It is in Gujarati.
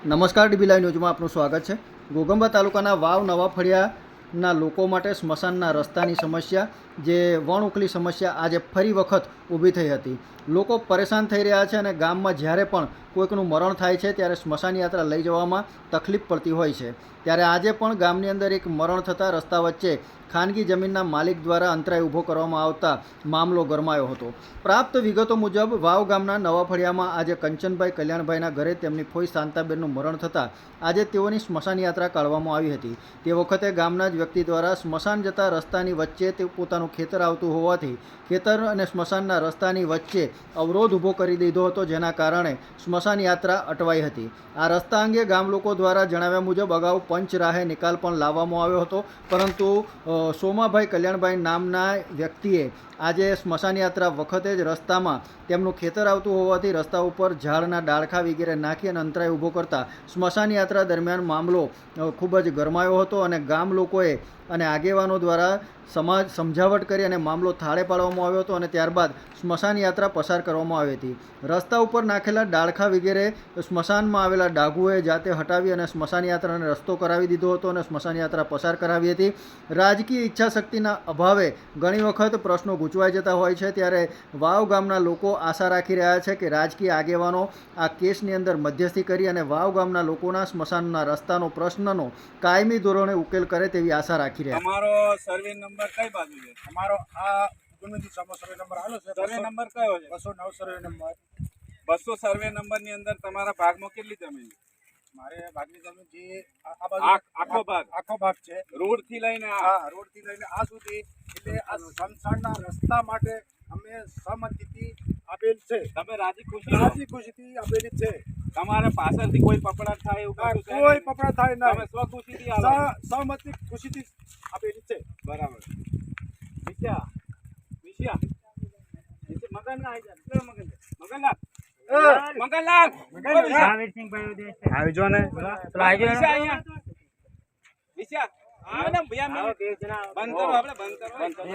નમસ્કાર ડીબી લાઈવ ન્યૂઝમાં આપનું સ્વાગત છે. ગોગંબા તાલુકાના વાવ નવા ફળિયાના લોકો માટે સ્મશાનના રસ્તાની સમસ્યા, જે વણ ઉકલી સમસ્યા આજે ફરી વખત ઊભી થઈ હતી. લોકો પરેશાન થઈ રહ્યા છે અને ગામમાં જ્યારે પણ કોઈકનું મરણ થાય છે, ત્યારે સ્મશાન યાત્રા લઈ જવામાં તકલીફ પડતી હોય છે. ત્યારે આજે પણ ગામની અંદર એક મરણ થતાં રસ્તા વચ્ચે ખાનગી જમીનના માલિક દ્વારા અંતરાય ઊભો કરવામાં આવતા મામલો ગરમાયો હતો. પ્રાપ્ત વિગતો મુજબ, વાવ ગામના નવાફળિયામાં આજે કંચનભાઈ કલ્યાણભાઈના ઘરે તેમની ફોઈ શાંતાબેનનું મરણ થતાં આજે તેઓની સ્મશાન યાત્રા કાઢવામાં આવી હતી. તે વખતે ગામના જ વ્યક્તિ દ્વારા સ્મશાન જતા રસ્તાની વચ્ચે તે પોતાનું ખેતર આવતું હોવાથી ખેતર અને સ્મશાનના રસ્તાની વચ્ચે અવરોધ ઊભો કરી દીધો હતો, જેના કારણે સ્મશાન યાત્રા અટવાઈ હતી. આ રસ્તા અંગે ગામ લોકો દ્વારા જણાવ્યા મુજબ, અગાઉ પંચ રાહે નિકાલ પણ લાવવામાં આવ્યો હતો, પરંતુ સોમાભાઈ કલ્યાણભાઈ નામના વ્યક્તિએ આજે સ્મશાન યાત્રા વખતે જ રસ્તામાં તેમનું ખેતર આવતું હોવાથી રસ્તા ઉપર ઝાડના ડાળખા વગેરે નાખી અને અંતરાય ઊભો કરતા સ્મશાન યાત્રા દરમિયાન મામલો ખૂબ જ ગરમાયો હતો અને ગામ લોકોએ અને આગેવાનો દ્વારા સમાજ સમજાવટ કરી અને મામલો થાળે પાડવામાં આવ્યો હતો અને ત્યારબાદ સ્મશાન યાત્રા પસાર કરવામાં આવી હતી. રસ્તા ઉપર નાખેલા ડાળખા વગેરે સ્મશાનમાં આવેલા ડાઘુએ જાતે હટાવી અને સ્મશાન યાત્રાને રસ્તો કરાવી દીધો હતો અને સ્મશાન યાત્રા પસાર કરાવી હતી. રાજકીય ઈચ્છા શક્તિના અભાવે ઘણી વખત પ્રશ્નો ગૂંચવાઈ જતા હોય છે. ત્યારે વાવ ગામના લોકો આશા રાખી રહ્યા છે કે રાજકીય આગેવાનો આ કેસની અંદર મધ્યસ્થી કરી અને વાવ ગામના લોકોના સ્મશાનના રસ્તાનો પ્રશ્નનો કાયમી ધોરણે ઉકેલ કરે તેવી આશા રાખી રહ્યા છે. તમારો સર્વે નંબર કઈ બાજુ છે? અમારો આ સર્વે નંબર આલો છે. સર્વે નંબર કયો છે? બસો નવ સર્વે નંબર બસો સર્વે નંબરની અંદર તમારા ભાગમાં કેટલી જમીન છે? મારે ભાગની જમીન જે આખો ભાગ? આખો ભાગ છે. રોડથી લઈને આ. રોડથી લઈને આ સુધી. એટલે આ સંસારના રસ્તા માટે અમે સહમતિથી આપેલ છે. તમે રાજી ખુશી રાજી ખુશીથી આપેલી છે. તમારે પાછળથી કોઈ પકડાટ થાય એવું કોઈ નહીં? પકડા થાય તમે સ્વખુશીથી સ્વ ખુશીથી સહમતિ ખુશીથી આપેલી છે. બરાબર. વિશ્યા વિશ્યા મગનના મગન ના આવી જાય મગન. લે. મગનલાલ મગનલાલ ઓ વિશ્યા. આવી જો ને? વિશ્યા અહીંયા. વિશ્યા, આવો ને ભૈયા, બંધ કરો આપણે બંધ કરો.